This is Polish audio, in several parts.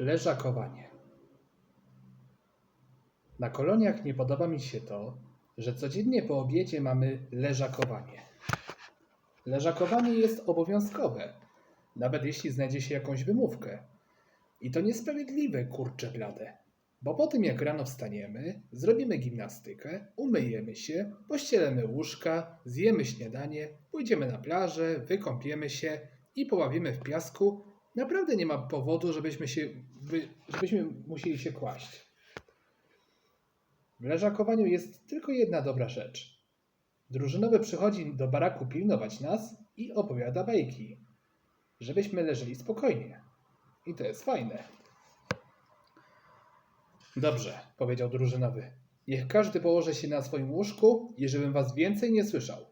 Leżakowanie. Na koloniach nie podoba mi się to, że codziennie po obiedzie mamy leżakowanie. Leżakowanie jest obowiązkowe, nawet jeśli znajdzie się jakąś wymówkę. I to niesprawiedliwe, kurcze blade. Bo po tym jak rano wstaniemy, zrobimy gimnastykę, umyjemy się, pościelemy łóżka, zjemy śniadanie, pójdziemy na plażę, wykąpiemy się i poławimy w piasku, naprawdę nie ma powodu, żebyśmy, się, żebyśmy musieli się kłaść. W leżakowaniu jest tylko jedna dobra rzecz. Drużynowy przychodzi do baraku pilnować nas i opowiada bajki, żebyśmy leżeli spokojnie. I to jest fajne. Dobrze, powiedział drużynowy. Niech każdy położy się na swoim łóżku i żebym was więcej nie słyszał.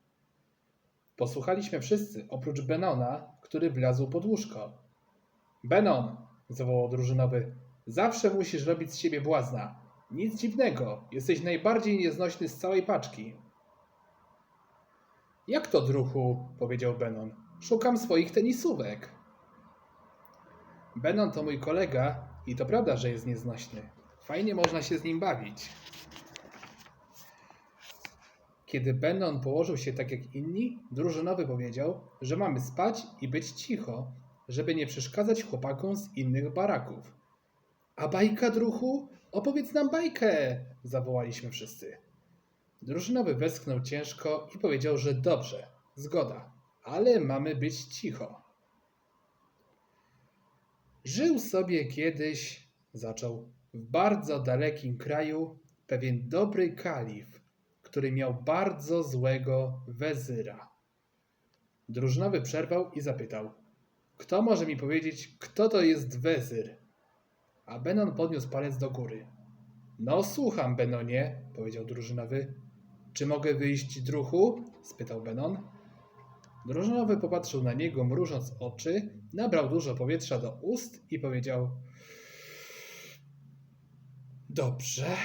Posłuchaliśmy wszyscy, oprócz Benona, który wlazł pod łóżko. Benon, zawołał drużynowy, zawsze musisz robić z siebie błazna. Nic dziwnego, jesteś najbardziej nieznośny z całej paczki. Jak to, druhu? powiedział Benon. Szukam swoich tenisówek. Benon to mój kolega i to prawda, że jest nieznośny. Fajnie można się z nim bawić. Kiedy Benon położył się tak jak inni, drużynowy powiedział, że mamy spać i być cicho, żeby nie przeszkadzać chłopakom z innych baraków. A bajka, druhu? Opowiedz nam bajkę! zawołaliśmy wszyscy. Drużynowy westchnął ciężko i powiedział, że dobrze, zgoda, ale mamy być cicho. Żył sobie kiedyś, zaczął, w bardzo dalekim kraju pewien dobry kalif, który miał bardzo złego wezyra. Drużynowy przerwał i zapytał, kto może mi powiedzieć, kto to jest wezyr? A Benon podniósł palec do góry. No, słucham, Benonie, powiedział drużynowy. Czy mogę wyjść, druhu? spytał Benon. Drużynowy popatrzył na niego, mrużąc oczy, nabrał dużo powietrza do ust i powiedział: Dobrze,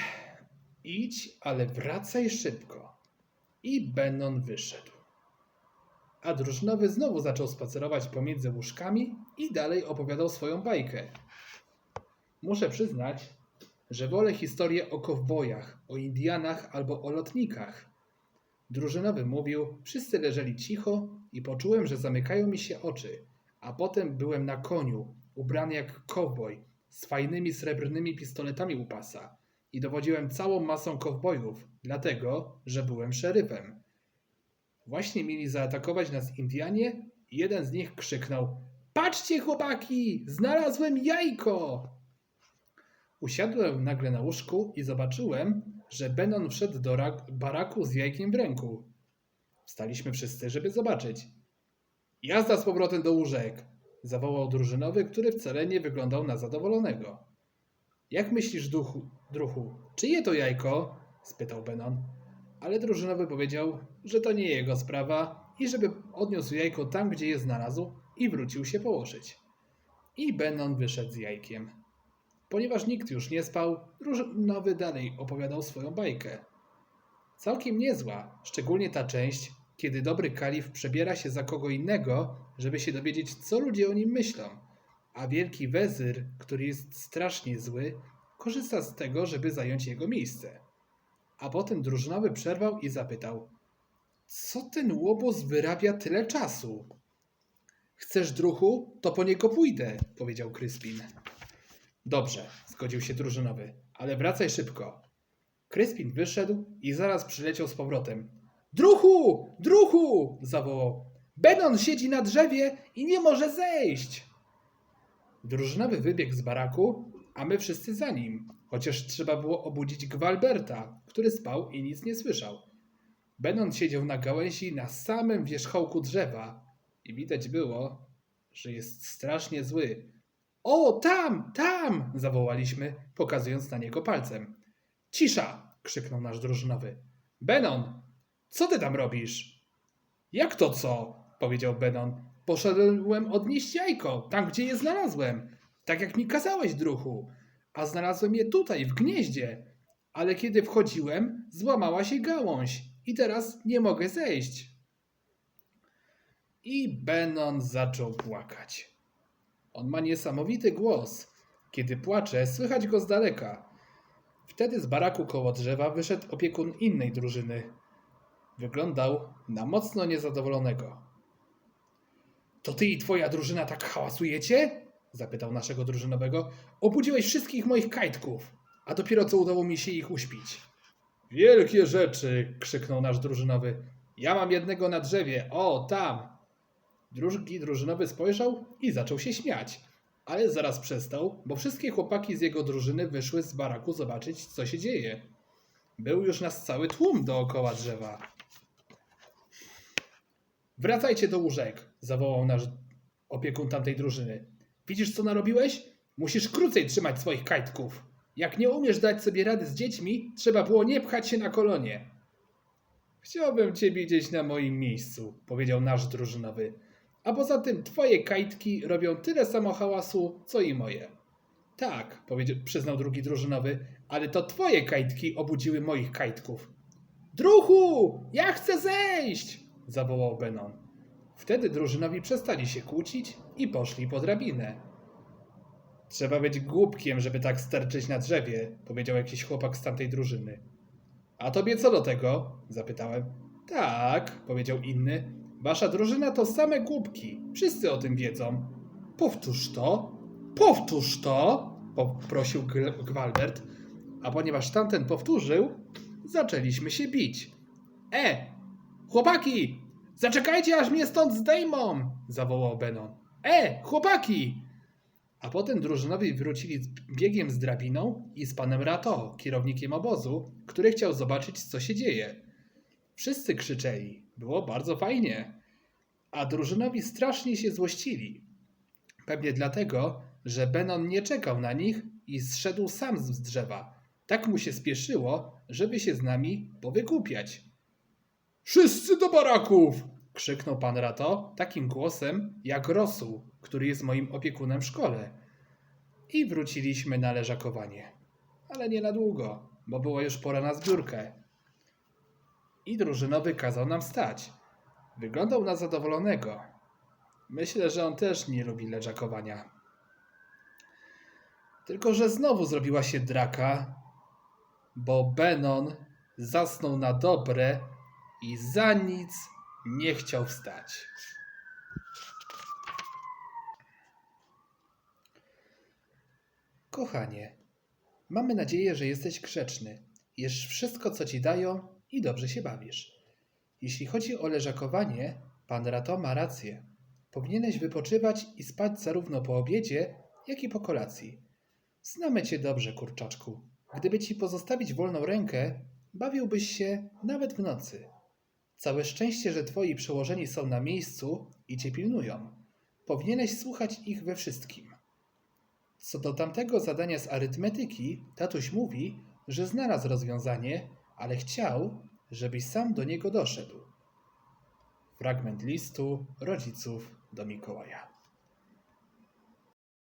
idź, ale wracaj szybko. I Benon wyszedł. A drużynowy znowu zaczął spacerować pomiędzy łóżkami i dalej opowiadał swoją bajkę. Muszę przyznać, że wolę historię o kowbojach, o Indianach albo o lotnikach. Drużynowy mówił, wszyscy leżeli cicho i poczułem, że zamykają mi się oczy, a potem byłem na koniu, ubrany jak kowboj, z fajnymi srebrnymi pistoletami u pasa i dowodziłem całą masą kowbojów, dlatego, że byłem szeryfem. Właśnie mieli zaatakować nas Indianie jeden z nich krzyknął Patrzcie chłopaki, znalazłem jajko! Usiadłem nagle na łóżku i zobaczyłem, że Benon wszedł do rak- baraku z jajkiem w ręku. Wstaliśmy wszyscy, żeby zobaczyć. Jazda z powrotem do łóżek! zawołał drużynowy, który wcale nie wyglądał na zadowolonego. Jak myślisz, duchu, druhu, czyje to jajko? spytał Benon. Ale drużynowy powiedział, że to nie jego sprawa i żeby odniósł jajko tam, gdzie je znalazł i wrócił się położyć. I Benon wyszedł z jajkiem. Ponieważ nikt już nie spał, drużynowy dalej opowiadał swoją bajkę. Całkiem niezła, szczególnie ta część, kiedy dobry kalif przebiera się za kogo innego, żeby się dowiedzieć, co ludzie o nim myślą, a wielki wezyr, który jest strasznie zły, korzysta z tego, żeby zająć jego miejsce. A potem drużynowy przerwał i zapytał: Co ten łobuz wyrabia tyle czasu? Chcesz druhu? To po niego pójdę, powiedział Kryspin. Dobrze, zgodził się drużynowy, ale wracaj szybko. Kryspin wyszedł i zaraz przyleciał z powrotem. Druhu! Druhu! zawołał. Benon siedzi na drzewie i nie może zejść. Drużynowy wybiegł z baraku, a my wszyscy za nim, chociaż trzeba było obudzić Gwalberta, który spał i nic nie słyszał. Benon siedział na gałęzi na samym wierzchołku drzewa i widać było, że jest strasznie zły. O, tam, tam! zawołaliśmy, pokazując na niego palcem. Cisza! krzyknął nasz drużynowy. Benon, co ty tam robisz? Jak to co? powiedział Benon. Poszedłem odnieść jajko, tam gdzie je znalazłem. Tak jak mi kazałeś, druhu. A znalazłem je tutaj, w gnieździe. Ale kiedy wchodziłem, złamała się gałąź i teraz nie mogę zejść. I Benon zaczął płakać. On ma niesamowity głos, Kiedy płacze, słychać go z daleka. Wtedy z baraku koło drzewa wyszedł opiekun innej drużyny. Wyglądał na mocno niezadowolonego. To ty i twoja drużyna tak hałasujecie? Zapytał naszego drużynowego. Obudziłeś wszystkich moich kajtków, a dopiero co udało mi się ich uśpić. Wielkie rzeczy! krzyknął nasz drużynowy. Ja mam jednego na drzewie, o tam! Drugi drużynowy spojrzał i zaczął się śmiać, ale zaraz przestał, bo wszystkie chłopaki z jego drużyny wyszły z baraku zobaczyć, co się dzieje. Był już nas cały tłum dookoła drzewa. Wracajcie do łóżek, zawołał nasz opiekun tamtej drużyny. Widzisz, co narobiłeś? Musisz krócej trzymać swoich kajtków. Jak nie umiesz dać sobie rady z dziećmi, trzeba było nie pchać się na kolonie. Chciałbym cię widzieć na moim miejscu, powiedział nasz drużynowy. A poza tym twoje kajtki robią tyle samo hałasu, co i moje. Tak, przyznał drugi drużynowy, ale to twoje kajtki obudziły moich kajtków. Druhu, ja chcę zejść! zawołał Benon. Wtedy drużynowi przestali się kłócić i poszli po drabinę. Trzeba być głupkiem, żeby tak sterczyć na drzewie, powiedział jakiś chłopak z tamtej drużyny. A tobie co do tego? zapytałem. Tak, powiedział inny. Wasza drużyna to same głupki. Wszyscy o tym wiedzą. Powtórz to. Powtórz to, poprosił Gwaldert. A ponieważ tamten powtórzył, zaczęliśmy się bić. E, chłopaki, zaczekajcie aż mnie stąd zdejmą, zawołał Benon. E, chłopaki! A potem drużynowi wrócili biegiem z drabiną i z panem Rato, kierownikiem obozu, który chciał zobaczyć, co się dzieje. Wszyscy krzyczeli. Było bardzo fajnie. A drużynowi strasznie się złościli. Pewnie dlatego, że Benon nie czekał na nich i zszedł sam z drzewa. Tak mu się spieszyło, żeby się z nami powygłupiać. Wszyscy do baraków! Krzyknął pan Rato takim głosem jak Rosół, który jest moim opiekunem w szkole. I wróciliśmy na leżakowanie. Ale nie na długo, bo była już pora na zbiórkę. I drużynowy kazał nam stać. Wyglądał na zadowolonego. Myślę, że on też nie lubi leżakowania. Tylko, że znowu zrobiła się draka, bo Benon zasnął na dobre i za nic nie chciał wstać. Kochanie, mamy nadzieję, że jesteś grzeczny. Jesz wszystko, co ci dają i dobrze się bawisz. Jeśli chodzi o leżakowanie, pan Rato ma rację. Powinieneś wypoczywać i spać zarówno po obiedzie, jak i po kolacji. Znamy cię dobrze, kurczaczku. Gdyby ci pozostawić wolną rękę, bawiłbyś się nawet w nocy. Całe szczęście, że twoi przełożeni są na miejscu i cię pilnują. Powinieneś słuchać ich we wszystkim. Co do tamtego zadania z arytmetyki, tatuś mówi, że znalazł rozwiązanie, ale chciał, żebyś sam do niego doszedł. Fragment listu rodziców do Mikołaja.